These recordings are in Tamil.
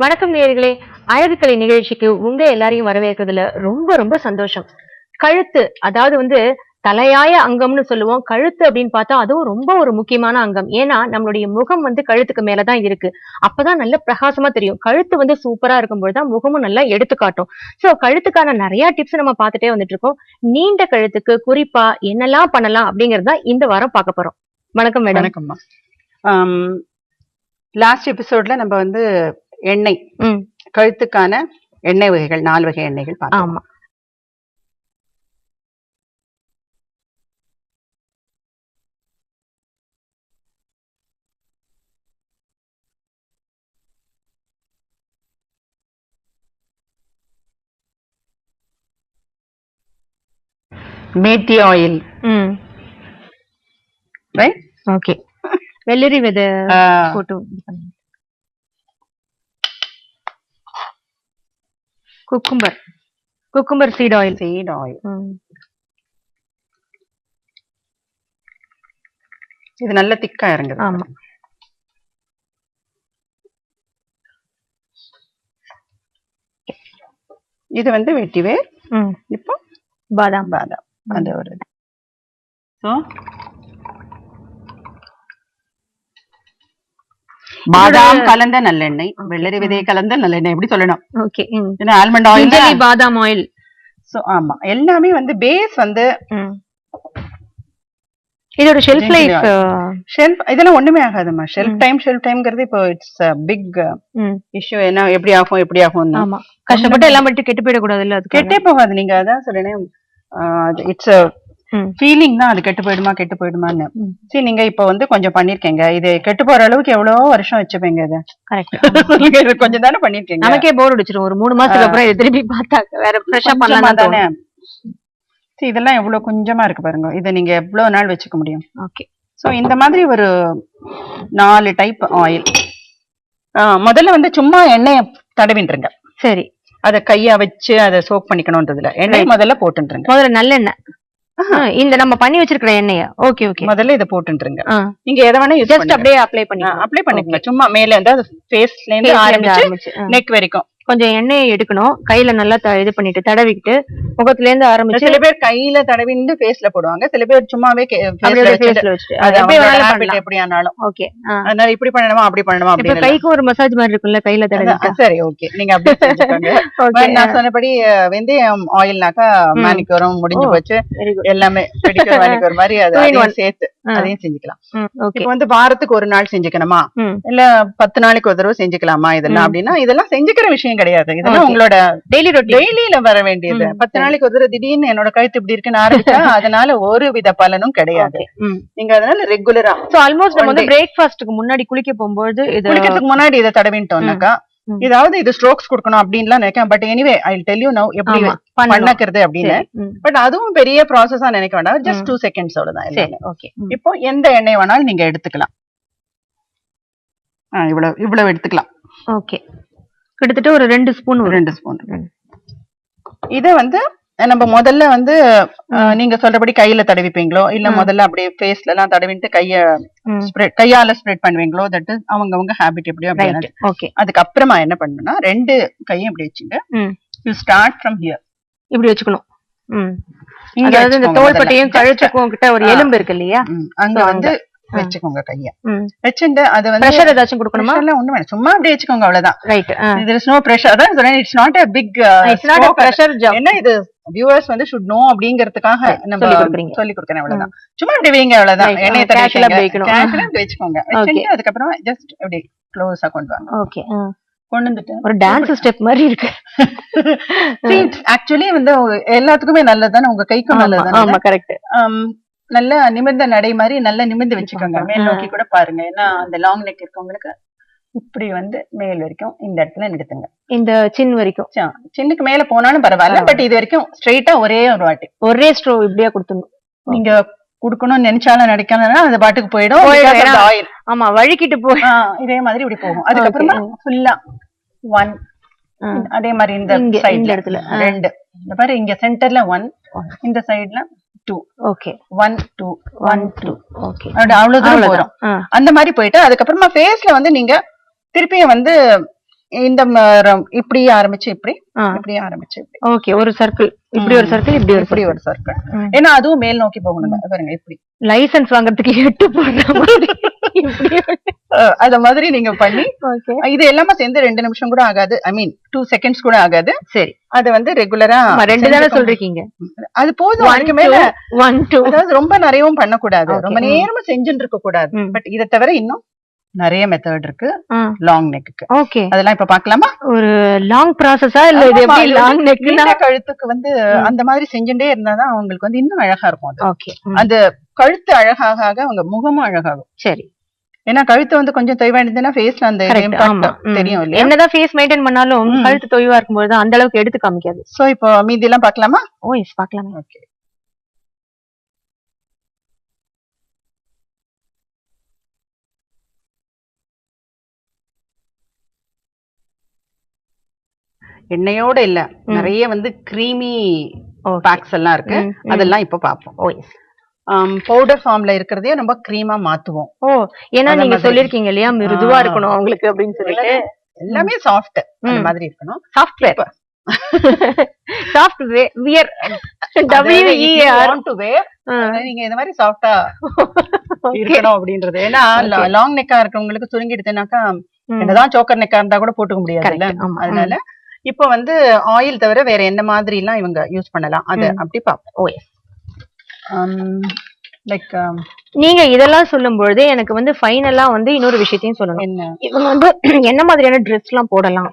வணக்கம் நேர்களே அழகுக்கலை நிகழ்ச்சிக்கு உங்க எல்லாரையும் வரவேற்கிறதுல ரொம்ப ரொம்ப சந்தோஷம். கழுத்து அதாவது வந்து தலையாய அங்கம்னு சொல்லுவோம். கழுத்து அப்படின்னு பார்த்தா அதுவும் ரொம்ப ஒரு முக்கியமான அங்கம். ஏன்னா நம்மளுடைய முகம் வந்து கழுத்துக்கு மேலதான் இருக்கு. அப்பதான் நல்ல பிரகாசமா தெரியும். கழுத்து வந்து சூப்பரா இருக்கும்போது தான் முகமும் நல்லா எடுத்து காட்டும். சோ கழுத்துக்கான நிறைய டிப்ஸ் நம்ம பார்த்துட்டே வந்துட்டு இருக்கோம். நீண்ட கழுத்துக்கு குறிப்பா என்னெல்லாம் பண்ணலாம் அப்படிங்கறத இந்த வாரம் பார்க்க போறோம். வணக்கம் மேடம். வணக்கம்மா லாஸ்ட் எபிசோட்ல நம்ம வந்து எண்ணெய். கழுத்துக்கான எண்ணெய் வகைகள் நாலு வகை எண்ணெய்கள் ஆமா. மேத்தி ஆயில். Right okay. வெள்ளரி விதை போட்டு இது பண்ணுங்க. Cucumber. Cucumber seed oil seed oil இது நல்ல திக்கா இறங்குது. ஆமா. இது வந்து வெட்டிவேர். இப்போ பாதாம். பாதாம். அந்த ஒரு ஸோ பாதாம் கலந்த நல்லெண்ணெய் வெள்ளரி விதை கலந்த நல்லெண்ணெய் எப்படி சொல்லணும்? ஓகே ஏன்னா ஆல்மண்ட் ஆயில் பாதாம் ஆயில் ஸோ ஆமா. எல்லாமே வந்து பேஸ் வந்து இதோட ஷெல்ஃப் லைஃப் ஷெல்ஃப் இதெல்லாம் ஒண்ணுமே ஆகாதும்மா. ஷெல்ஃப் டைம் ஷெல்ஃப் டைம்ங்கிறது இப்போ இட்ஸ் பிக் இஷ்யூ என்ன எப்படி ஆகும் எப்படி ஆகும் ஆமா. கஷ்டப்பட்டு எல்லாம் மட்டும் கெட்டு போயிடக்கூடாது இல்ல அதுக்கு கெட்டே போகாது. நீங்க அதான் சொல்றேன் இட்ஸ் ஃபீலிங் தான் அது கெட்டு போயிடுமா கெட்டு போயிடுமான்னு. சரி நீங்க இப்ப வந்து கொஞ்சம் பண்ணிருக்கீங்க. இது கெட்டு போற அளவுக்கு எவ்வளவோ வருஷம் வச்சுப்பீங்க இது? கரெக்ட் கொஞ்சம் தானே பண்ணிருக்கீங்க? நமக்கே போர் அடிச்சிரும். ஒரு மூணு மாசத்துக்கு அப்புறம் இதை திருப்பி பார்த்தா வேற ஃப்ரெஷ்ஷா பண்ணலாம் தானே சரி இதெல்லாம் எவ்வளவு கொஞ்சமா இருக்கு பாருங்க. இதை நீங்க எவ்வளவு நாள் வச்சுக்க முடியும்? ஓகே சோ இந்த மாதிரி ஒரு நாலு டைப் ஆயில் முதல்ல வந்து சும்மா எண்ணெய தடவிட்டுருங்க சரி. அத கையா வச்சு அதை சோக் பண்ணிக்கணும்ன்றதுல. எண்ணெய் முதல்ல போட்டுருங்க முதல்ல நல்லெண்ணெய். இந்த நம்ம பண்ணி வச்சிருக்கிற எண்ணெய. Okay okay. முதல்ல இதை போட்டுருங்க நீங்க எதை வேணா ஜஸ்ட் அப்படியே அப்ளை பண்ணி அப்ளை பண்ணிக்கோங்க. சும்மா மேல இருந்து அது ஃபேஸ்ல இருந்து ஆரம்பிச்சு. நெக் வரைக்கும். கொஞ்சம் எண்ணெயை எடுக்கணும். கையில நல்லா இது பண்ணிட்டு தடவிக்கிட்டு முகத்துல இருந்து ஆரம்பிச்சு சில பேர் கையில தடவிண்டு ஃபேஸ்ல போடுவாங்க. சில பேர் சும்மாவே எப்படி ஆனாலும் ஓகே. அதனால இப்படி பண்ணணுமா அப்படி பண்ணணுமா அப்படின்னு கைக்கு ஒரு மசாஜ் மாதிரி இருக்கும்ல கையில தடவி சரி ஓகே நீங்க அப்படி செஞ்சுக்கோங்க. நான் சொன்னபடி வெந்தயம் ஆயில்னாக்கா. மேனிக்யூரும் முடிஞ்சு. போச்சு. எல்லாமே மேனிக்யூர் மாதிரி அது. சேர்த்து. அதையும் செஞ்சுக்கலாம். இப்போ வந்து வாரத்துக்கு ஒரு நாள் செஞ்சுக்கணுமா? இல்ல பத்து நாளைக்கு ஒரு தடவை செஞ்சுக்கலாமா இதெல்லாம். அப்படின்னா இதெல்லாம் செஞ்சுக்கிற விஷயம் கிடையாது. இதெல்லாம். உங்களோட டெய்லி டெய்லியில வர வேண்டியது. பத்து சரி. நாளைக்கு ஒரு திடீர்னு என்னோட கழுத்து இப்படி இருக்குன்னு ஆரம்பிச்சா அதனால ஒரு வித பலனும் கிடையாது. நீங்க அதனால ரெகுலரா சோ ஆல்மோஸ்ட் நம்ம வந்து பிரேக்ஃபாஸ்ட்க்கு முன்னாடி குளிக்க போகும்போது இது குளிக்கிறதுக்கு முன்னாடி இதை தடவிட்டோம்னாக்கா. ஏதாவது இது ஸ்ட்ரோக்ஸ் கொடுக்கணும் அப்படின்லாம் நினைக்கிறேன் but anyway I tell you now எப்படி பண்ணக்கிறது அப்படின்னு. பட் அதுவும் பெரிய ப்ராசஸா நினைக்க வேண்டாம். ஜஸ்ட். டூ செகண்ட்ஸ் அவ்வளவுதான். ஓகே இப்போ எந்த எண்ணெய் வேணாலும் நீங்க எடுத்துக்கலாம். இவ்வளவு இவ்வளவு எடுத்துக்கலாம். ஓகே கிட்டத்தட்ட ஒரு ரெண்டு ஸ்பூன் ரெண்டு ஸ்பூன். இத வந்து நம்ம முதல்ல வந்து நீங்க சொல்றபடி கையில தடவிப்பீங்களோ? இல்ல. முதல்ல அப்படியே ஃபேஸ்ல எல்லாம் தடவிட்டு கைய ஸ்ப்ரெட் கையால ஸ்ப்ரெட் பண்ணுவீங்களோ? தட் அவங்க அவங்க ஹேபிட் எப்படியோ அப்படி ஓகே அதுக்கப்புறமா என்ன பண்ணணும்னா ரெண்டு கையும் இப்படி வச்சுங்க. யூ ஸ்டார்ட் ஃப்ரம் ஹியர் இப்படி வச்சுக்கணும். ம். அதாவது இந்த தோள்பட்டையும் கழுத்துக்கும் கிட்ட ஒரு. எலும்பு இருக்கு இல்லையா? அங்க வந்து. வச்சுக்கோங்க கைய. வச்சுட்டு அது வந்து பிரஷர் ஏதாச்சும் கொடுக்கணுமா? எல்லாம் ஒண்ணும் வேணாம் சும்மா அப்படியே வச்சுக்கோங்க அவ்வளவுதான். Right is no pressure. அதான் சொல்றேன் it's not a big it's not a pressure job என்ன இது? வியூவர்ஸ் வந்து ஷுட் நோ அப்படிங்கறதுக்காக நம்ம. சொல்லி கொடுக்கறேன் அவ்வளவுதான். சும்மா அப்படி வைங்க அவ்வளவுதான். எண்ணெய் இப்படி வச்சுக்கோங்க. வச்சுட்டு அதுக்கப்புறமா ஜஸ்ட் அப்படி க்ளோஸா கொண்டு வாங்க. ஓகே கொண்டு வந்துட்டு ஒரு டான்ஸ் ஸ்டெப் மாதிரி இருக்கு. ஆக்சுவலி வந்து எல்லாத்துக்குமே நல்லதுதானே? உங்க கைக்கும் நல்லதுதானே? ஆமா கரெக்ட் நல்ல நிமிர்ந்த நடை மாதிரி நல்லா நிமிர்ந்து வச்சுக்கோங்க. மேல் நோக்கி கூட பாருங்க. ஏன்னா அந்த லாங் நெக் இருக்கவங்களுக்கு இப்படி வந்து மேல் வரைக்கும் இந்த இடத்துல நிறுத்துங்க. இந்த சின் வரைக்கும். சின்னுக்கு மேல போனாலும் பரவாயில்ல. பட் இது வரைக்கும் ஸ்ட்ரைட்டா ஒரே ஒரு வாட்டி. ஒரே ஸ்ட்ரோ இப்படியே கொடுத்துடணும். நீங்க குடுக்கணும்னு நினைச்சாலும் நினைக்கணும்னா அது பாட்டுக்கு போயிடும். ஆமா வழுக்கிட்டு போய் இதே மாதிரி இப்படி போகும். அதுக்கப்புறமா ஃபுல்லா ஒன். அதே மாதிரி இந்த சைடுல இடத்துல. ரெண்டு. இந்த பாரு இங்க சென்டர்ல ஒன் இந்த சைடுல two okay one two one two okay அவ்வளவுதான். ஆ, அந்த மாதிரி போயிட்டு அதுக்கப்புறமா ஃபேஸ்ல வந்து நீங்க திருப்பியும் வந்து இந்த இப்படி ஆரம்பிச்சு இப்படி இப்படி ஆரம்பிச்சு ஓகே ஒரு சர்க்கிள். இப்படி ஒரு சர்க்கிள் இப்படி ஒரு இப்படி ஒரு சர்க்கிள். ஏன்னா அதுவும் மேல் நோக்கி போகணும் பாருங்க இப்படி. லைசென்ஸ் வாங்குறதுக்கு எட்டு போடுற மாதிரி. அத மாதிரி நீங்க பண்ணி இது எல்லாமே சேர்ந்து ரெண்டு நிமிஷம் கூட ஆகாது. ஐ மீன் டூ செகண்ட்ஸ் கூட ஆகாது. சரி. அது வந்து ரெகுலரா ரெண்டு தானே சொல்றீங்க? அது போதும் அதுக்கு மேல ஒன் டூ அதாவது ரொம்ப நிறையவும் பண்ணக்கூடாது. ரொம்ப நேரமா செஞ்சுட்டு இருக்க கூடாது. பட் இதை தவிர இன்னும் நிறைய மெத்தட் இருக்கு. லாங் நெக்கு ஓகே அதெல்லாம் இப்ப பாக்கலாமா ஒரு லாங் ப்ராசஸா இல்ல இது எப்படி லாங் நீண்ட கழுத்துக்கு வந்து. அந்த மாதிரி செஞ்சுட்டே இருந்தாதான் அவங்களுக்கு வந்து இன்னும் அழகா இருக்கும் அது. ஓகே அந்த கழுத்து அழகாக அவங்க முகமும் அழகாகும். சரி. ஏன்னா கழுத்து வந்து கொஞ்சம் தொய்வாயிருந்ததுன்னா ஃபேஸ்ல அந்த. தெரியும் இல்லையா? என்னதான் ஃபேஸ் மெயின்டைன் பண்ணாலும். கழுத்து தொய்வா இருக்கும்போது அந்த அளவுக்கு எடுத்து காமிக்காது. சோ இப்போ மீதி எல்லாம் பாக்கலாமா ஓ எஸ் பார்க்கலாமே. ஓகே எண்ணெயோட இல்ல. நிறைய வந்து கிரீமி பேக்ஸ் எல்லாம் இருக்கு. அதெல்லாம் இப்ப பாப்போம். பவுடர் ஃபார்ம்ல இருக்கிறதையே நம்ம கிரீமா மாத்துவோம். ஓ ஏன்னா நீங்க. சொல்லிருக்கீங்க இல்லையா? மிருதுவா. இருக்கணும் அவங்களுக்கு அப்படின்னு சொல்லிட்டு. எல்லாமே சாஃப்ட் அந்த. மாதிரி இருக்கணும். Software software wear W E R want to wear, நீங்க இந்த மாதிரி சாஃப்டா இருக்கணும் அப்படின்றது. ஏன்னா. லாங் நெக்கா இருக்கவங்களுக்கு சுருங்கிடுதுனாக்கா என்னதான் சோக்கர் நெக்கா இருந்தா கூட போட்டுக்க முடியாது. அதனால இப்ப வந்து ஆயில் தவிர வேற என்ன மாதிரி எல்லாம் இவங்க யூஸ் பண்ணலாம்? அத. அப்படி பாப்போம் ஓ எஸ் லைக் நீங்க இதெல்லாம் சொல்லும் பொழுது எனக்கு வந்து ஃபைனலா வந்து இன்னொரு விஷயத்தையும் சொல்லணும். என்ன? இவங்க வந்து என்ன மாதிரியான ட்ரெஸ் எல்லாம் போடலாம்?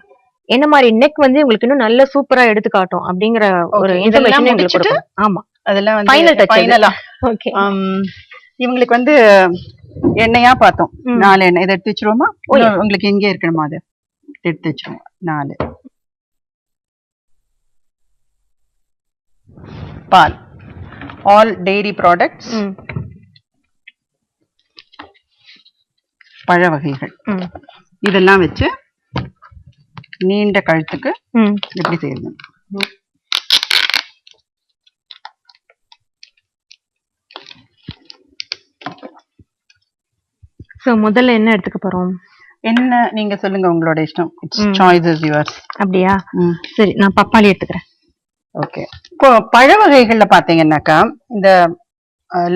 என்ன மாதிரி நெக் வந்து உங்களுக்கு இன்னும் நல்ல சூப்பரா எடுத்து காட்டும் அப்படிங்கிற ஒரு இன்ஃபர்மேஷன் எங்களுக்கு? கொடுக்கணும். ஆமா. அதெல்லாம் touch அது. ஃபைனலா ஓகே இவங்களுக்கு வந்து எண்ணெயா பார்த்தோம். நாலு எண்ணெய். இதை எடுத்து வச்சிருவோமா. இன்னும் உங்களுக்கு எங்கே இருக்கணுமா அது? எடுத்து வச்சிருவோம். நாலு. பால். ஆல் டெய்ரி ப்ராடக்ட்ஸ் பழ வகைகள். இதெல்லாம் வச்சு நீண்ட கழுத்துக்கு எப்படி செய்யுது சோ முதல்ல என்ன எடுத்துக்க போறோம்? என்ன நீங்க சொல்லுங்க உங்களோட இஷ்டம். இட்ஸ். சாய்ஸ் இஸ் யுவர்ஸ் அப்படியா? சரி நான் பப்பாளி எடுத்துக்கிறேன். ஓகே இப்போ பழ வகைகள்ல பாத்தீங்கன்னாக்கா இந்த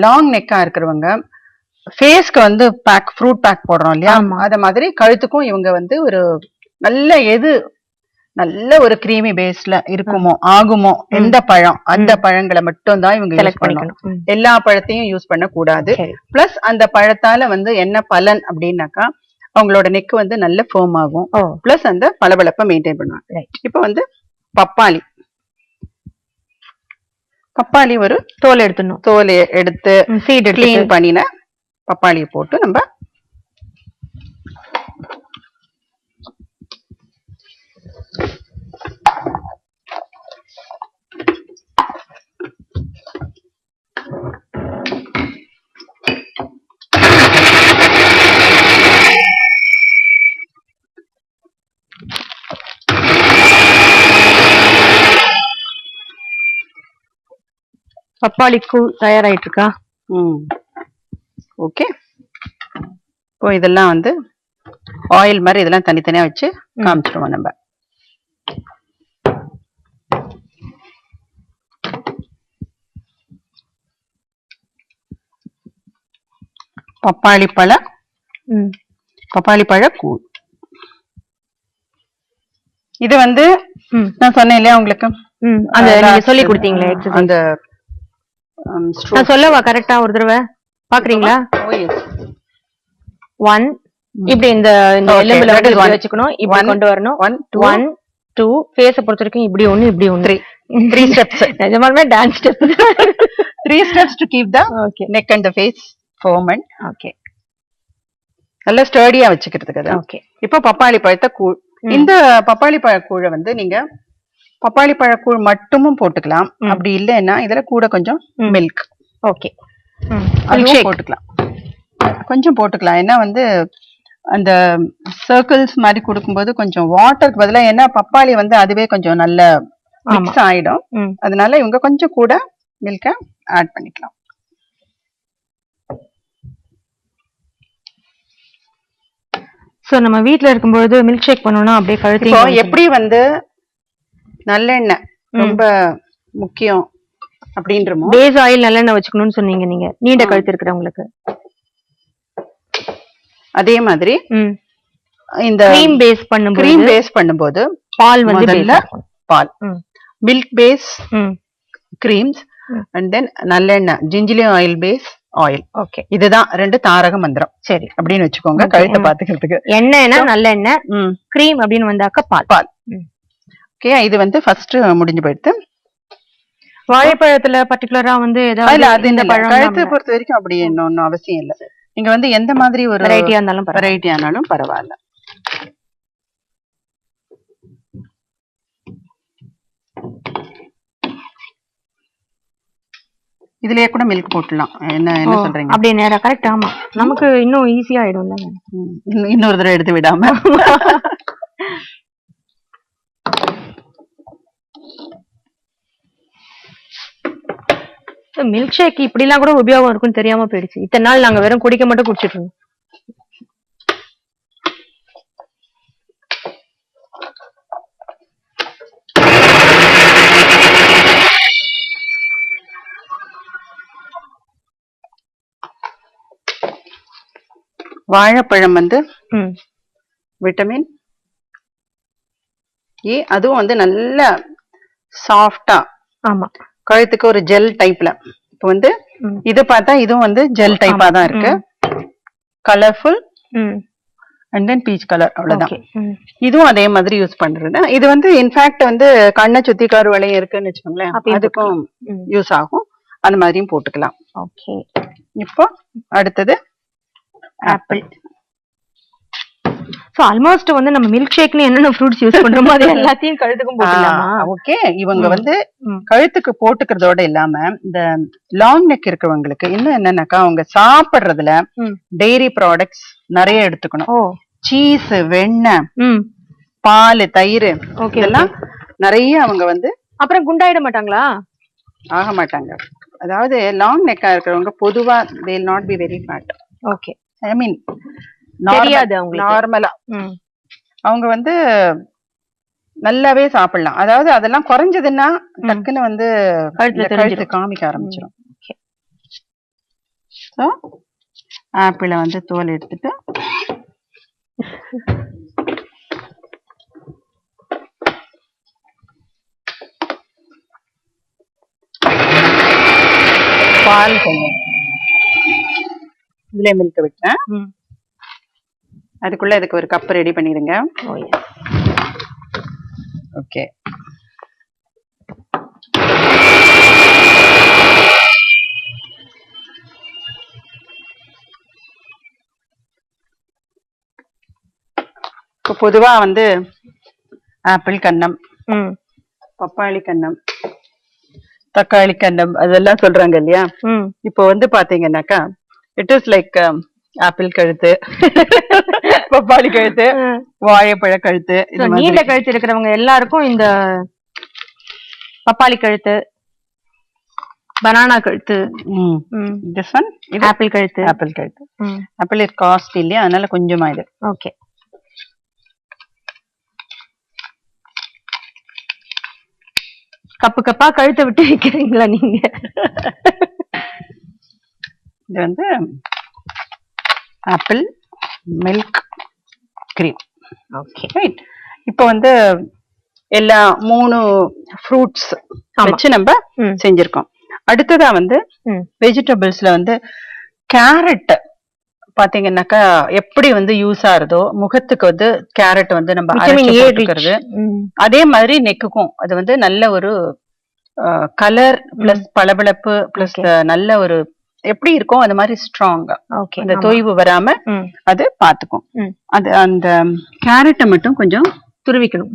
லாங் நெக்கா இருக்கிறவங்க ஃபேஸ்க்கு வந்து பேக் ஃப்ரூட் பேக் போடுறோம் இல்லையா. அத மாதிரி கழுத்துக்கும் இவங்க வந்து ஒரு நல்ல எது நல்ல ஒரு கிரீமி பேஸ்ல இருக்குமோ ஆகுமோ எந்த பழம் அந்த பழங்களை மட்டும் தான் இவங்க யூஸ் பண்ணணும். எல்லா பழத்தையும் யூஸ் பண்ண கூடாது பிளஸ் அந்த பழத்தால வந்து என்ன பலன் அப்படின்னாக்கா அவங்களோட நெக் வந்து நல்ல ஃபேம் ஆகும். பிளஸ் அந்த பளபளப்பை மெயின்டைன் பண்ணுவாங்க. இப்போ வந்து பப்பாளி. பப்பாளி ஒரு தோல் எடுத்துடணும். தோலை எடுத்து சீட் க்ளீன் பண்ணின பப்பாளியை போட்டு நம்ம பப்பாளி கூழ் தயாராயிட்டு இருக்கா ம். ஓகே. இப்போ இதெல்லாம் வந்து ஆயில் மாதிரி இதெல்லாம் தனித்தனியா வச்சு காமிச்சிருவோம் நம்ம. பப்பாளி பழ பப்பாளி பழ கூழ் இது வந்து நான் சொன்னேன் இல்லையா உங்களுக்கு? அந்த நீங்க சொல்லி கொடுத்தீங்களே. அந்த. நான் சொல்லவா கரெக்டா ஒரு தடவை? பாக்குறீங்களா? Oh, yes. ஒன் இப்படி இந்த எலும்புல. வச்சுக்கணும். இப்படி கொண்டு வரணும். two, ஒன் டூ ஃபேஸ பொறுத்த வரைக்கும் இப்படி ஒண்ணு இப்படி ஒண்ணு. Three. Three steps. நிஜமாலுமே dance step Three steps to keep the okay neck and the face firm and okay நல்லா ஸ்டர்டியா வச்சுக்கிறதுக்கு அது. ஓகே இப்போ பப்பாளி பழத்தை கூழ் இந்த பப்பாளி பழ கூழை வந்து நீங்க பப்பாளி பழ கூழ் மட்டுமும் போட்டுக்கலாம். அப்படி இல்லைன்னா இதுல கூட கொஞ்சம். மில்க் ஓகே அதுவும் போட்டுக்கலாம். கொஞ்சம் போட்டுக்கலாம். ஏன்னா வந்து அந்த சர்க்கிள்ஸ் மாதிரி கொடுக்கும்போது கொஞ்சம் வாட்டருக்கு பதிலா ஏன்னா பப்பாளி வந்து அதுவே கொஞ்சம் நல்ல மிக்ஸ் ஆயிடும். அதனால இவங்க கொஞ்சம் கூட மில்க ஆட் பண்ணிக்கலாம். சோ நம்ம வீட்ல இருக்கும்போது மில்க் ஷேக் பண்ணோம்னா அப்படியே கழுத்தி எப்படி வந்து நல்லெண்ணெய் ரொம்ப முக்கியம் அப்படின்றமோ? பேஸ் ஆயில் நல்லெண்ணெய் வச்சுக்கணும்னு சொன்னீங்க நீங்க. நீண்ட கழுத்து இருக்கிறவங்களுக்கு அதே மாதிரி இந்த க்ரீம் பேஸ் பண்ணும்போது கிரீம் பேஸ் பண்ணும்போது பால் வந்து. பால். Milk base creams. And then நல்லெண்ணெய் gingelly oil base oil okay இதுதான் ரெண்டு தாரக மந்திரம். சரி. அப்படின்னு வச்சுக்கோங்க. கழுத்தை. பாத்துக்கிறதுக்கு எண்ணெய்னா நல்லெண்ணெய் க்ரீம் அப்படின்னு வந்தாக்க பால். பால். ஓகே இது வந்து ஃபர்ஸ்ட் முடிஞ்சு போயிடுது. வாழைப்பழத்துல பர்டிகுலரா வந்து இல்ல அது இந்த கழுத்தை பொறுத்த வரைக்கும் அப்படி ஒன்னும் அவசியம் இல்ல. நீங்க வந்து எந்த மாதிரி ஒரு வெரைட்டியா இருந்தாலும் பரவாயில்ல. வெரைட்டி ஆனாலும் பரவாயில்ல. இதுலயே கூட மில்க் போட்டுடலாம். என்ன என்ன சொல்றீங்க? அப்படியே நேரா கரெக்ட் ஆமா. நமக்கு இன்னும் ஈஸியா ஆயிடும்ல ம், இன்னும் இன்னொரு தடவை எடுத்து விடாம. மில்க் ஷேக் இப்படி எல்லாம் கூட உபயோகம் இருக்கும்னு தெரியாம போயிடுச்சு. இத்தனை நாள் நாங்க வெறும் குடிக்க மட்டும் குடிச்சிட்டு இருந்தோம். வாழைப்பழம் வந்து விட்டமின் ஏ அதுவும் வந்து நல்ல சாஃப்டா ஆமா. கழுத்துக்கு ஒரு ஜெல் டைப்ல இப்போ வந்து. இது பார்த்தா இதுவும் வந்து ஜெல் டைப்பா தான் இருக்கு. Colourful and then peach colour அவ்வளவுதான். இதுவும் அதே மாதிரி யூஸ் பண்றது. இது வந்து இன்ஃபேக்ட் வந்து கண்ணை சுத்தி கருவளையம் இருக்குன்னு வச்சுக்கோங்களேன். அதுக்கும் யூஸ் ஆகும். அந்த மாதிரியும் போட்டுக்கலாம். ஓகே இப்போ அடுத்தது ஆப்பிள் சோ ஆல்மோஸ்ட் வந்து நம்ம மில்க் ஷேக்னு என்னென்ன ஃப்ரூட்ஸ் யூஸ் பண்றோமோ அது எல்லாத்தையும் கழுத்துக்கும் போட்டுலாமா ஓகே இவங்க. வந்து. கழுத்துக்கு போட்டுக்கிறதோட இல்லாம இந்த லாங் நெக் இருக்கிறவங்களுக்கு இன்னும் என்னன்னாக்கா அவங்க சாப்பிடுறதுல. டெய்ரி ப்ராடக்ட்ஸ் நிறைய எடுத்துக்கணும். ஓ. சீஸ் வெண்ணெய் பால் தயிர் ஓகே இதெல்லாம் நிறைய அவங்க வந்து அப்புறம் குண்டாயிட மாட்டாங்களா? ஆக மாட்டாங்க. அதாவது லாங் நெக்கா இருக்கிறவங்க பொதுவா they not be very fat okay I mean தெரியாது அவங்களுக்கு. நார்மலா அவங்க வந்து நல்லாவே சாப்பிடலாம். அதாவது அதெல்லாம் குறைஞ்சதுன்னா. டக்குன்னு வந்து. கழுத்து காமிக்க ஆரம்பிச்சிடும். ஸோ ஆப்பிளை வந்து தோல் எடுத்துட்டு. பால் கொஞ்சம். இதுல மில்க் விட்டேன். அதுக்குள்ள இதுக்கு ஒரு கப் ரெடி பண்ணிடுங்க. ஓகே இப்போ பொதுவா வந்து ஆப்பிள் கன்னம் ம். பப்பாளி கன்னம் தக்காளி கன்னம் அதெல்லாம் சொல்றாங்க இல்லையா? இப்போ வந்து பாத்தீங்கன்னாக்கா இட் இஸ் லைக் ஆப்பிள் கழுத்து பப்பாளி கழுத்து. வாழைப்பழ கழுத்து நீண்ட கழுத்து இருக்கிறவங்க எல்லாருக்கும் இந்த பப்பாளி கழுத்து பனானா கழுத்து திஸ் ஒன் இது? ஆப்பிள் கழுத்து. ஆப்பிள் கழுத்து. ஆப்பிள் இஸ் காஸ்ட் இல்லையா? அதனால கொஞ்சமா இது. ஓகே. கப்பு கப்பா கழுத்தை விட்டு வைக்கிறீங்களா நீங்க? இது வந்து apple milk cream. Okay. Right இப்போ வந்து எல்லா மூணு ஃப்ரூட்ஸ். வச்சு நம்ம செஞ்சிருக்கோம். அடுத்ததா வந்து வெஜிடபிள்ஸ்ல வந்து கேரட் பாத்தீங்கன்னாக்கா எப்படி வந்து யூஸ் ஆகுதோ முகத்துக்கு வந்து கேரட் வந்து நம்ம போட்டுக்கிறது. அதே மாதிரி நெக்குக்கும். அது வந்து நல்ல ஒரு கலர் பிளஸ் பளபளப்பு பிளஸ். நல்ல ஒரு எப்படி இருக்கும் அந்த மாதிரி ஸ்ட்ராங்கா ஓகே அந்த தொய்வு வராம அது பாத்துக்கும். அது அந்த கேரட்டை மட்டும் கொஞ்சம் துருவிக்கணும்.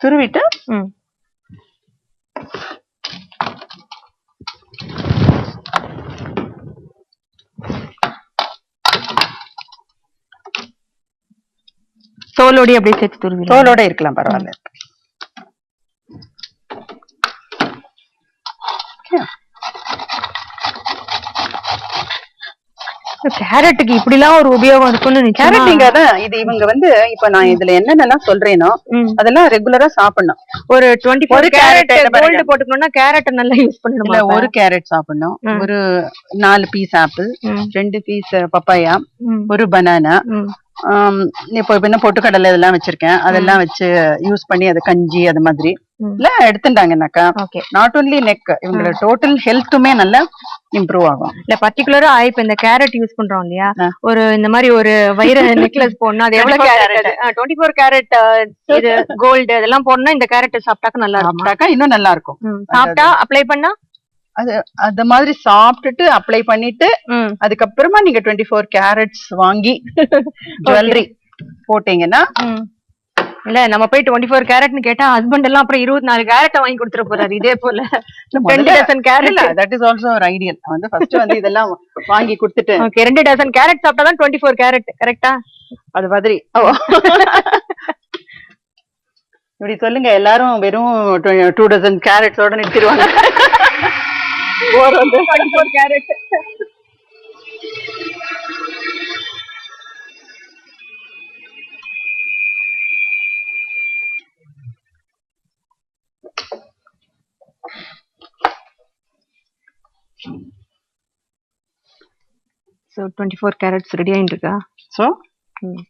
துருவிட்டு ம். தோலோடி அப்படியே சேர்த்து துருவி தோலோட இருக்கலாம் பரவாயில்ல. கேரட்டுக்கு இப்படி எல்லாம் ஒரு உபயோகம் இருக்கும்னு கேரட் அதான் இது இவங்க வந்து இப்ப நான் இதுல என்னென்னலாம் சொல்றேனோ. அதெல்லாம் ரெகுலரா சாப்பிடணும் ஒரு டுவெண்ட்டி ஒரு ஃபோர் கேரட். கோல்டு போட்டுக்கணும்னா கேரட் நல்லா யூஸ் பண்ணணுமா ஒரு கேரட் சாப்பிடணும். ஒரு நாலு பீஸ் ஆப்பிள் ரெண்டு பீஸ் பப்பாயா ஒரு பனானா. இப்போ என்ன பொட்டுக்கடலை இதெல்லாம் வச்சிருக்கேன். அதெல்லாம் வச்சு யூஸ் பண்ணி அது கஞ்சி அது மாதிரி. எல்லாம் எடுத்துட்டாங்கன்னாக்கா ஓகே. நாட் ஒன்லி நெக் இவங்களோட டோட்டல் ஹெல்த்துமே நல்லா இம்ப்ரூவ் ஆகும். இல்ல பர்டிகுலரா இப்ப இந்த கேரட் யூஸ் பண்றோம் இல்லையா. ஒரு இந்த மாதிரி ஒரு வைர நெக்லஸ் போடணும். அது எவ்வளவு 24 கேரட் டுவெண்ட்டி ஃபோர் கேரட் இது கோல்டு அதெல்லாம் போடணும்னா இந்த கேரட் சாப்பிட்டாக்க நல்லா இருக்கும். இன்னும் நல்லா இருக்கும். சாப்பிட்டா அப்ளை பண்ணா? அது அந்த மாதிரி சாப்பிட்டுட்டு அப்ளை பண்ணிட்டு அதுக்கப்புறமா நீங்க டுவெண்ட்டி ஃபோர் கேரட்ஸ் வாங்கி ஜுவல்லரி போட்டீங்கன்னா. இல்ல நம்ம போய் டுவெண்ட்டி ஃபோர் கேரட்னு கேட்டா ஹஸ்பண்ட் எல்லாம் அப்புறம் இருபத்தி நாலு கேரட் வாங்கி கொடுத்துட போறாரு இதே போல. ரெண்டு dozen carrot that is also ஒரு ஐடியல் வந்து ஃபர்ஸ்ட் வந்து இதெல்லாம் வாங்கி கொடுத்துட்டு. ஓகே ரெண்டு டசன் கேரட் சாப்பிட்டா தான் டுவெண்ட்டி ஃபோர் கேரட் கரெக்டா அது மாதிரி. இப்படி சொல்லுங்க எல்லாரும் வெறும் டூ டசன் கேரட்ஸோட நிறுத்திடுவாங்க. Bore வந்து carat so twenty four carats ready ஆயிட்டு இருக்கா ஸோ ம்.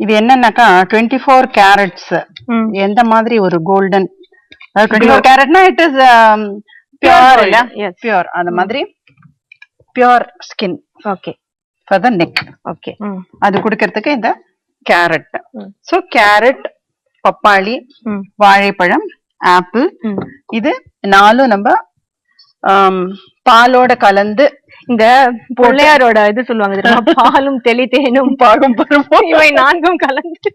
இது என்னன்னாக்கா டுவெண்ட்டி ஃபோர் கேரட்ஸ் எந்த மாதிரி ஒரு கோல்டன் டுவெண்ட்டி ஃபோர் கேரட்னா இட் இஸ் பியூர் இல்ல. பியூர் அந்த மாதிரி pure skin okay for the neck okay அது கொடுக்கறதுக்கு இந்த கேரட். ஸோ கேரட் பப்பாளி வாழைப்பழம் ஆப்பிள் இது நாலும் நம்ம ஆம், பாலோட கலந்து இந்த பிள்ளையாரோட இது சொல்லுவாங்க தெரியுமா? பாலும் தெளி தேனும் பாகம் பருவம். இவை நான்கும் கலந்து.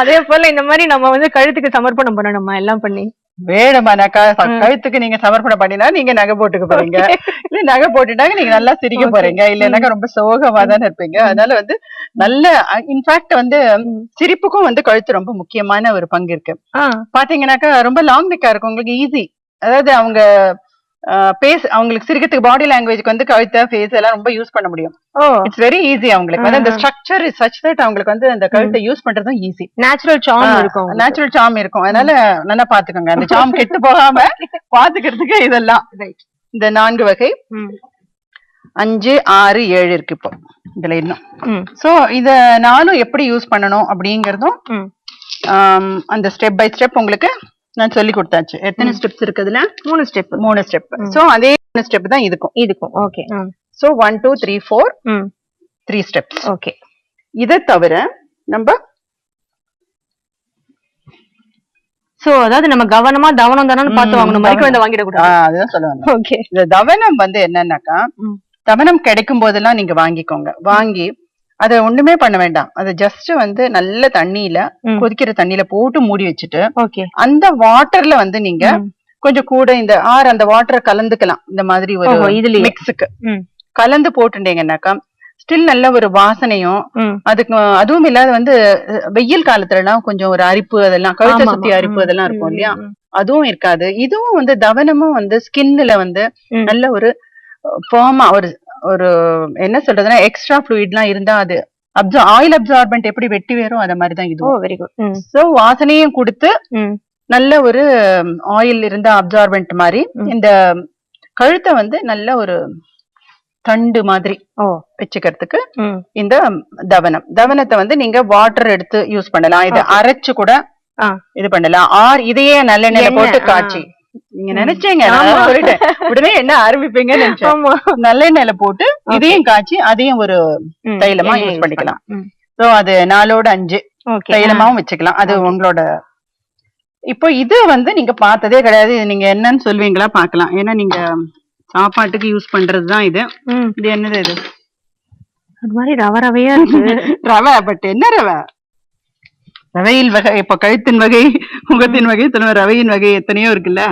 அதே போல இந்த மாதிரி நம்ம வந்து கழுத்துக்கு சமர்ப்பணம் பண்ணணுமா எல்லாம் பண்ணி. வேணுமானாக்கா கழுத்துக்கு நீங்க சமர்ப்பணம் பண்ணினா நீங்க நகை போட்டுக்க போறீங்க. இல்ல நகை போட்டுட்டாங்க நீங்க நல்லா சிரிக்க. போறீங்க. இல்லைன்னாக்கா ரொம்ப சோகமா தானே இருப்பீங்க? அதனால வந்து நல்ல இன்ஃபேக்ட் வந்து சிரிப்புக்கும் வந்து கழுத்து ரொம்ப முக்கியமான ஒரு பங்கு இருக்கு. பாத்தீங்கன்னாக்கா ரொம்ப லாங் நெக்கா இருக்கும். உங்களுக்கு ஈஸி அதாவது அவங்க பேச அவங்களுக்கு சிரிக்கிறதுக்கு பாடி லாங்குவேஜ்க்கு வந்து கழுத்தை ஃபேஸ் எல்லாம் ரொம்ப யூஸ் பண்ண முடியும். இட்ஸ் வெரி ஈஸி அவங்களுக்கு. வந்து அந்த ஸ்ட்ரக்சர் இஸ் சச் தட் அவங்களுக்கு வந்து அந்த கழுத்தை யூஸ் பண்றதும் ஈஸி நேச்சுரல் சார்ம் இருக்கும் நேச்சுரல் சாம் இருக்கும். அதனால நல்லா பாத்துக்கோங்க அந்த சாம் கெட்டு போகாம பாத்துக்கிறதுக்கு இதெல்லாம். இந்த நான்கு வகை. அஞ்சு ஆறு ஏழு இருக்கு இப்போ. இதுல இன்னும். சோ இத நானும் எப்படி யூஸ் பண்ணணும் அப்படிங்கறதும் அந்த ஸ்டெப் பை ஸ்டெப் உங்களுக்கு நான் சொல்லி கொடுத்தாச்சு. எத்தனை ஸ்டெப்ஸ் இருக்குதுல? மூணு ஸ்டெப் மூணு ஸ்டெப் சோ அதே மூணு ஸ்டெப் தான் இதுக்கும். இதுக்கும். Okay so one two three four three steps okay இதை தவிர நம்ம சோ அதாவது நம்ம கவனமா தவனம் தானே பார்த்து வாங்கணும். மறுக்க ஆ, வாங்கிடக்கூடாது அதுதான் சொல்ல வந்தேன். ஓகே இந்த தவனம் வந்து என்னன்னாக்கா. தவனம் கிடைக்கும் போதெல்லாம் நீங்க வாங்கிக்கோங்க. வாங்கி அத ஒண்ணுமே பண்ண வேண்டாம். அது ஜஸ்ட் வந்து நல்ல தண்ணியில. கொதிக்கிற தண்ணியில போட்டு மூடி வச்சுட்டு ஓகே. அந்த வாட்டர்ல வந்து நீங்க கொஞ்சம் கூட இந்த ஆறு அந்த வாட்டரை கலந்துக்கலாம். இந்த மாதிரி ஒரு. மிக்ஸுக்கு கலந்து போட்டுட்டீங்கன்னாக்கா ஸ்டில் நல்ல ஒரு வாசனையும் அதுக்கு அதுவும் இல்லாத வந்து வெயில் காலத்துல எல்லாம் கொஞ்சம் ஒரு அரிப்பு அதெல்லாம் கழுத்தை சுத்தி. அரிப்பு அதெல்லாம் இருக்கும் இல்லையா? அதுவும் இருக்காது. இதுவும் வந்து தவனமும் வந்து ஸ்கின்ல வந்து. நல்ல ஒரு ஃபார்மா ஒரு ஒரு என்ன சொல்றதுன்னா எக்ஸ்ட்ரா ஃப்ளூயிட்லாம் இருந்தா அது அப்சா ஆயில் அப்சார்பன்ட் எப்படி வெட்டி வேறோ அத மாதிரி தான் இதுவும் வெரி குட் சோ வாசனையும் கொடுத்து நல்ல ஒரு ஆயில் இருந்த அப்சார்பன்ட் மாதிரி. இந்த கழுத்தை வந்து நல்ல ஒரு தண்டு மாதிரி வச்சுக்கிறதுக்கு இந்த தவனம். தவனத்தை வந்து நீங்க வாட்டர் எடுத்து யூஸ் பண்ணலாம். இதை. அரைச்சு கூட இது பண்ணலாம். ஆர் இதையே நல்லெண்ணெயில எண்ணெய், போட்டு. காய்ச்சி. நீங்க. நினைச்சீங்க. சொல்லிட்டேன். உடனே என்ன ஆரம்பிப்பீங்கன்னு நினைச்சேன். நல்லெண்ணெயில போட்டு இதையும் காய்ச்சி அதையும் ஒரு தைலமா யூஸ் பண்ணிக்கலாம். சோ அது நாலோட அஞ்சு. தைலமாவும் வச்சுக்கலாம். அது உங்களோட இப்போ இது வந்து நீங்க பார்த்ததே கிடையாது. நீங்க என்னன்னு சொல்வீங்களா பார்க்கலாம். ஏன்னா நீங்க சாப்பாட்டுக்கு யூஸ் பண்றதுதான் இது. இது என்னது இது? அது மாதிரி ரவ ரவையா இருக்கு ரவை பட் என்ன ரவை? ரவையில் வகை இப்ப கழுத்தின் வகை முகத்தின் வகை ரவையின் வகை எத்தனையோ இருக்குல்ல?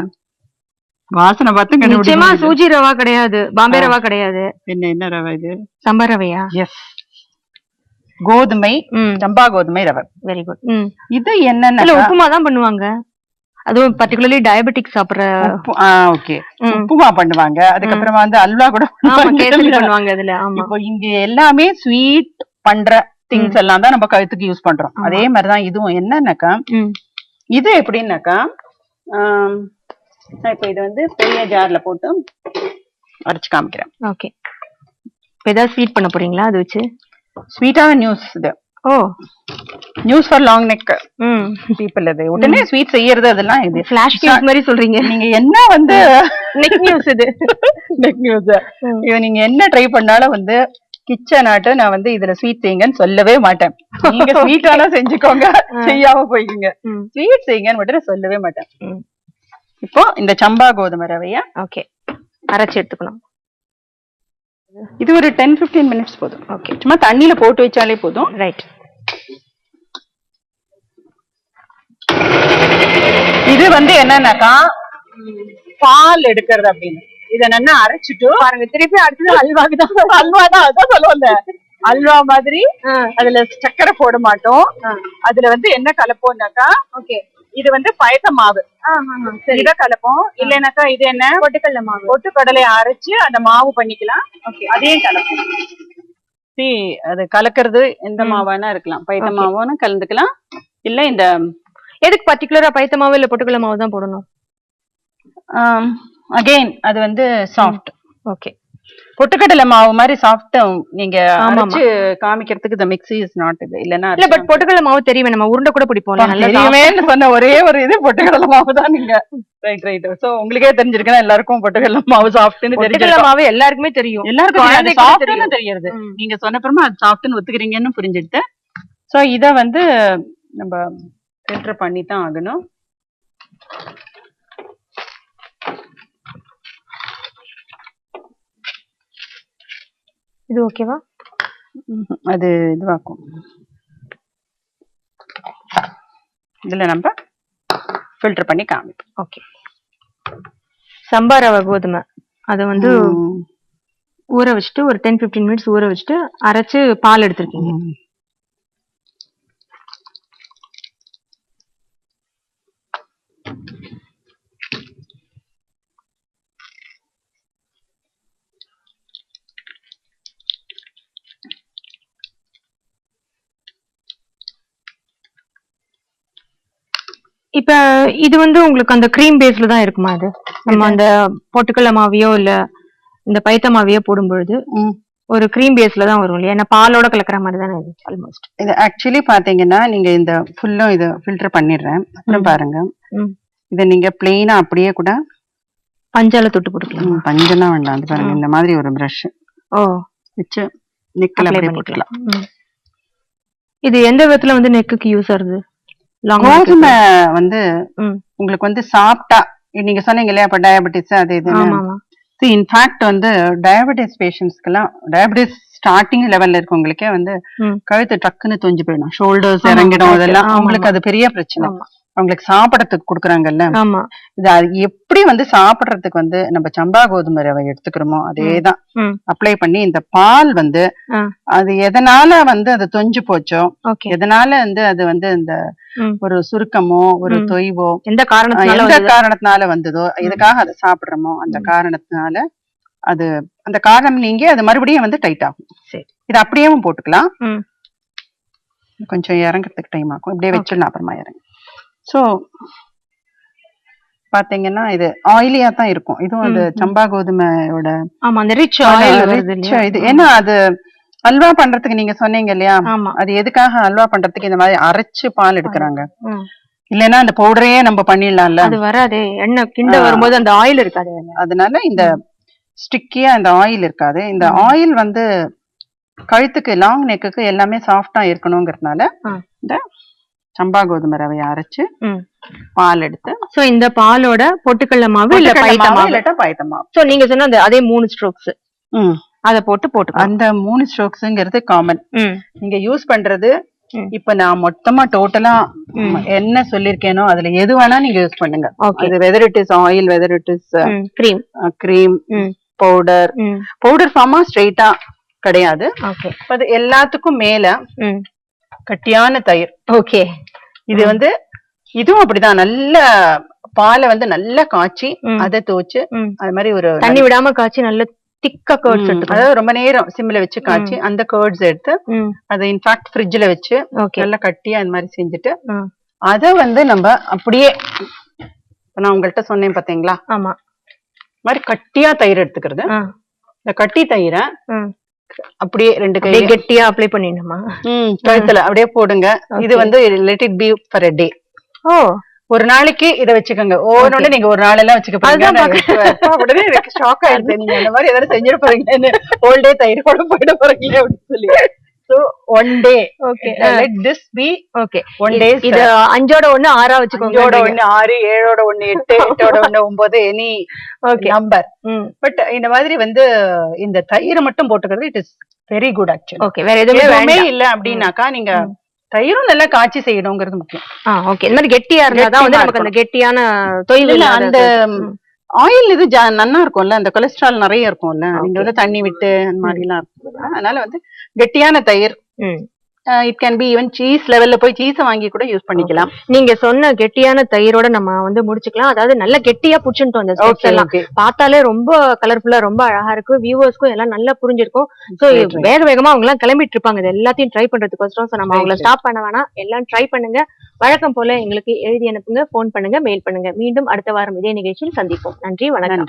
வாசனை பார்த்து நிச்சயமா சூஜி ரவா கிடையாது பாம்பே ரவா கிடையாது. என்ன என்ன ரவை இது? சம்பா ரவையா? எஸ் கோதுமை சம்பா கோதுமை ரவை. வெரி குட் இது என்னன்னா உப்புமா தான் பண்ணுவாங்க. அதுவும் பர்டிகுலர்லி டயபெட்டிக் சாப்பிடுற ஓகே. உப்புமா பண்ணுவாங்க. அதுக்கப்புறமா வந்து அல்வா கூட பண்ணுவாங்க. அதுல இப்போ இங்க எல்லாமே ஸ்வீட் பண்ற திங்ஸ் எல்லாம் தான் நம்ம கழுத்துக்கு யூஸ் பண்றோம். அதே மாதிரிதான் இதுவும் என்னன்னாக்கா இது எப்படின்னாக்கா இப்போ இது வந்து பெரிய ஜார்ல போட்டு அரைச்சு காமிக்கிறேன். ஓகே ஏதாவது ஸ்வீட் பண்ண போறீங்களா அது வச்சு? ஸ்வீட்டான நியூஸ் இது. ஓ. நியூஸ் ஃபார் லாங் நெக் ம். பீப்புள் அது உடனே ஸ்வீட் செய்யறது அதெல்லாம் இது. ஃபிளாஷ் நியூஸ் மாதிரி சொல்றீங்க. நீங்க என்ன வந்து நெக் நியூஸ் இது. Neck news. இது நீங்க என்ன ட்ரை பண்ணாலும் வந்து கிச்சன் ஆட்டு நான் வந்து இதுல ஸ்வீட் செய்யுங்கன்னு சொல்லவே மாட்டேன். நீங்க ஸ்வீட் ஆனா செஞ்சுக்கோங்க. செய்யாம போய்க்குங்க. ஸ்வீட் செய்யுங்கன்னு மட்டும் சொல்லவே மாட்டேன். இப்போ இந்த சம்பா கோதுமை ரவைய ஓகே. அரைச்சு எடுத்துக்கணும் இது ஒரு டென் 15 மினிட்ஸ் போதும். ஓகே. சும்மா தண்ணியில போட்டு வச்சாலே போதும். ரைட் இது வந்து என்னன்னாக்கா பால் எடுக்கிறது அப்படின்னு. இத நல்லா அரைச்சிட்டு பாருங்க திருப்பி அடுத்தது அல்வாக்கு தான் அல்வா தான் அதான் சொல்ல வந்தேன் அல்வா மாதிரி அதுல சக்கரை போட மாட்டோம். அதுல வந்து என்ன கலப்போம்னாக்கா ஓகே. இது வந்து பயத்த மாவு. இத கலப்போம். இல்லைனாக்கா இது என்ன? பொட்டுக்கல்ல மாவு. பொட்டுக்கடலையை அரைச்சு அந்த மாவு பண்ணிக்கலாம். அதையும் கலப்போம். See, அது கலக்கிறது எந்த மாவானா இருக்கலாம். பயத்த. மாவும் கலந்துக்கலாம். இல்ல இந்த எதுக்கு பர்டிகுலரா பைத்த மாவு இல்ல பொட்டுக்கல்ல மாவு தான் போடணும்? அகைன் அது வந்து சாஃப்ட் ஓகே. பொட்டுக்கடலை மாவு மாதிரி சாஃப்ட் நீங்க. அரைச்சு காமிக்கிறதுக்கு இந்த மிக்ஸி இஸ் நாட் இது. இல்லன்னா இல்ல பட் பொட்டுக்கல்ல மாவு தெரியுமே நம்ம உருண்டை கூட பிடிப்போம்ல நல்லா தெரியுமேன்னு சொன்ன ஒரே ஒரு இது பொட்டுக்கடலை மாவு தான் நீங்க. ரைட் ரைட் சோ உங்களுக்கே தெரிஞ்சிருக்கா எல்லாருக்கும் பொட்டுக்கடலை மாவு சாஃப்ட்னு தெரிஞ்சிருக்கும். மாவு எல்லாருக்குமே தெரியும். எல்லாருக்கும் சாஃப்ட்னு தெரியும். தெரியுது. நீங்க சொன்னப்புறமா அது சாஃப்ட்னு ஒத்துக்கிறீங்கன்னு புரிஞ்சுட்டு சோ இத வந்து நம்ம ஃபில்டர் பண்ணி தான் ஆகணும். இது ஓகேவா. அது இதுவாக்கும். இதுல நம்ம ஃபில்டர் பண்ணி காமிப்போம். ஓகே. சம்பா ரவை கோதுமை அதை வந்து. ஊற வச்சுட்டு ஒரு டென் 15 மினிட்ஸ் ஊற வச்சுட்டு அரைச்சு பால் எடுத்திருக்கீங்க. இப்ப இது வந்து உங்களுக்கு அந்த க்ரீம் பேஸ்ல தான் இருக்குமா இது நம்ம அந்த பொட்டுக்கடலை மாவையோ இல்ல இந்த பைத்த மாவையோ போடும் பொழுது ம். ஒரு க்ரீம் பேஸ்ல தான் வரும் இல்லையா? ஏன்னா பாலோட கலக்கிற மாதிரி தானே இது ஆல்மோஸ்ட் இது ஆக்சுவலி பாத்தீங்கன்னா நீங்க இந்த ஃபுல்லும் இது ஃபில்டர் பண்ணிடுறேன். அப்புறம். பாருங்க. இத நீங்க பிளெயினா அப்படியே கூட பஞ்சால தொட்டு போட்டுக்கலாம். பஞ்செல்லாம் வேண்டாம். அது பாருங்க. இந்த மாதிரி ஒரு பிரஷ் ஓ. வச்சு நெக்கில் அப்படியே போட்டுக்கலாம். இது எந்த விதத்துல வந்து நெக்குக்கு யூஸ் ஆகுது? கோதுமை வந்து. உங்களுக்கு வந்து சாப்பிட்டா நீங்க சொன்னீங்க இல்லையா இப்ப டயபெட்டிஸ் அது இது இன்ஃபேக்ட் வந்து டயபெட்டிஸ் பேஷண்ட்ஸ்க்கெல்லாம் டயபெட்டிஸ் ஸ்டார்டிங் லெவல்ல இருக்கவங்களுக்கே வந்து. கழுத்து டக்குன்னு தொஞ்சு போயிடும் ஷோல்டர்ஸ் இறங்கிடும். அதெல்லாம் அவங்களுக்கு. அது பெரிய பிரச்சனை. அவங்களுக்கு சாப்பிடறதுக்கு கொடுக்குறாங்கல்ல ஆமா இது எப்படி வந்து சாப்பிடுறதுக்கு வந்து நம்ம சம்பா கோதுமை ரவை எடுத்துக்கிறோமோ அதேதான். அப்ளை பண்ணி இந்த பால் வந்து. அது எதனால வந்து அது தொஞ்சு போச்சோ எதனால வந்து அது வந்து இந்த. ஒரு சுருக்கமோ ஒரு. தொய்வோ எந்த காரணத்தினால எந்த? காரணத்தினால வந்ததோ எதுக்காக அதை சாப்பிடுறோமோ அந்த. காரணத்தினால அது அந்த காரணம் நீங்கி அது மறுபடியும் வந்து டைட் ஆகும் சரி. இது அப்படியேவும் போட்டுக்கலாம். கொஞ்சம் இறங்குறதுக்கு டைம் ஆகும் இப்படியே. வச்சிடலாம் அப்புறமா இறங்கு ஸோ பாத்தீங்கன்னா இது ஆயிலியா தான் இருக்கும். இதுவும் ம். சம்பா கோதுமையோட ஆமா அந்த ரிச் ஆயில் இது. ஏன்னா அது அல்வா பண்றதுக்கு நீங்க சொன்னீங்க இல்லையா? அது எதுக்காக அல்வா பண்றதுக்கு இந்த மாதிரி அரைச்சு பால் எடுக்கிறாங்க. இல்லைன்னா அந்த பவுடரையே நம்ம பண்ணிடலாம்ல? அது வராதே. எண்ணெய் கிண்ட. வரும்போது அந்த ஆயில் இருக்காது. அதனால இந்த ஸ்டிக்கியா இந்த ஆயில் இருக்காது. இந்த. ஆயில் வந்து கழுத்துக்கு லாங் நெக்குக்கு எல்லாமே சாஃப்டா இருக்கணுங்கிறதுனால. இந்த சம்பா கோதுமை ரவையை அரைச்சு. பால் எடுத்து சோ இந்த பாலோட பொட்டுக்கடலை மாவு இல்ல பைத்த மாவு இல்லாட்டா பயத்த மாவு. சோ நீங்க சொன்ன அந்த அதே மூணு ஸ்ட்ரோக்ஸ். அத போட்டு போட்டுக்கலாம் அந்த மூணு ஸ்ட்ரோக்ஸ்ங்கிறது காமன். நீங்க யூஸ் பண்றது. இப்ப நான் மொத்தமா டோட்டலா. என்ன சொல்லிருக்கேனோ அதுல எது வேணா நீங்க யூஸ் பண்ணுங்க. அது whether it is oil whether it is cream cream. Powder powder pharma ஸ்ட்ரெயிட்டா கிடையாது. அது எல்லாத்துக்கும் மேல கட்டியான தயிர். ஓகே இது. வந்து இதுவும் அப்படிதான் நல்ல பாலை வந்து நல்லா காய்ச்சி. அதை துவச்சு ம். அது மாதிரி ஒரு தண்ணி விடாம காய்ச்சி நல்ல திக்கா கர்ட்ஸ் எடுத்துக்கணும் அதாவது ரொம்ப நேரம் சிம்ல வச்சு காய்ச்சி அந்த கேர்ட்ஸ் எடுத்து அதை இன்ஃபேக்ட் ஃப்ரிட்ஜ்ல வச்சு நல்லா கட்டியா அந்த மாதிரி செஞ்சுட்டு. அத வந்து நம்ம அப்படியே நான் உங்கள்ட்ட சொன்னேன் பாத்தீங்களா ஆமா மாதிரி கட்டியா தயிர் எடுத்துக்கிறது இந்த கட்டி தயிரை. அப்படியே ரெண்டு கை கெட்டியா அப்ளை பண்ணிடணுமா? கழுத்துல அப்படியே போடுங்க. இது. வந்து let it be for day ஓ. ஒரு நாளைக்கு இத வச்சுக்கோங்க. ஒவ்வொன்னு நீங்க ஒரு நாளெல்லாம் வச்சுக்க போறீங்க. உடனே எனக்கு ஷாக் ஆயிடுச்சு நீங்க அந்த மாதிரி ஏதாவது செஞ்சிட போறீங்கன்னு ஹோல் டே தயிர் கூட போயிட போறீங்க அப்படின்னு சொல்லி. So one day okay let this be okay one day இது அஞ்சோட ஒண்ணு ஆறா வச்சுக்கோங்க அஞ்சோட ஒண்ணு ஆறு ஏழோட ஒண்ணு எட்டு எட்டோட ஒண்ணு ஒன்பது எனி ஓகே நம்பர் ம். பட் இந்த மாதிரி வந்து இந்த தயிரை மட்டும் போட்டுக்கிறது it is very good actually okay வேற எதுவுமே இல்ல அப்படின்னாக்கா நீங்க தயிரும் நல்லா காய்ச்சி செய்யணுங்கிறது முக்கியம். ஓகே இந்த மாதிரி கெட்டியா இருந்தா தான் வந்து கெட்டியா நமக்கு அந்த கெட்டியான அந்த. ஆயில் இது ஜா- நன்னா இருக்கும்ல அந்த கொலஸ்ட்ரால் நிறைய இருக்கும்ல நீங்க வந்து தண்ணி விட்டு அந்த மாதிரி எல்லாம் இருக்கும் அதனால வந்து கெட்டியான தயிர். It can be even cheese லெவல்ல போய் சீஸ் வாங்கி கூட யூஸ் பண்ணிக்கலாம். நீங்க சொன்ன கெட்டியான தயிரோட நம்ம வந்து முடிச்சுக்கலாம். அதாவது நல்ல கெட்டியா steps ஓகே எல்லாம். பார்த்தாலே ரொம்ப கலர்ஃபுல்லா ரொம்ப அழகா இருக்கு. வியூவர்ஸ்க்கும் எல்லாம் நல்லா புரிஞ்சிருக்கும். சோ. வேக வேகமா அவங்க எல்லாம் கிளம்பிட்டு இருப்பாங்க. இது எல்லாத்தையும் ட்ரை பண்றதுக்கோசரம். சோ நம்ம அவங்கள. ஸ்டாப் பண்ண வேணாம். எல்லாம் ட்ரை பண்ணுங்க. வழக்கம் போல எங்களுக்கு எழுதி அனுப்புங்க. ஃபோன் பண்ணுங்க. மெயில் பண்ணுங்க. மீண்டும் அடுத்த வாரம் இதே நிகழ்ச்சியில் சந்திப்போம். நன்றி வணக்கம்.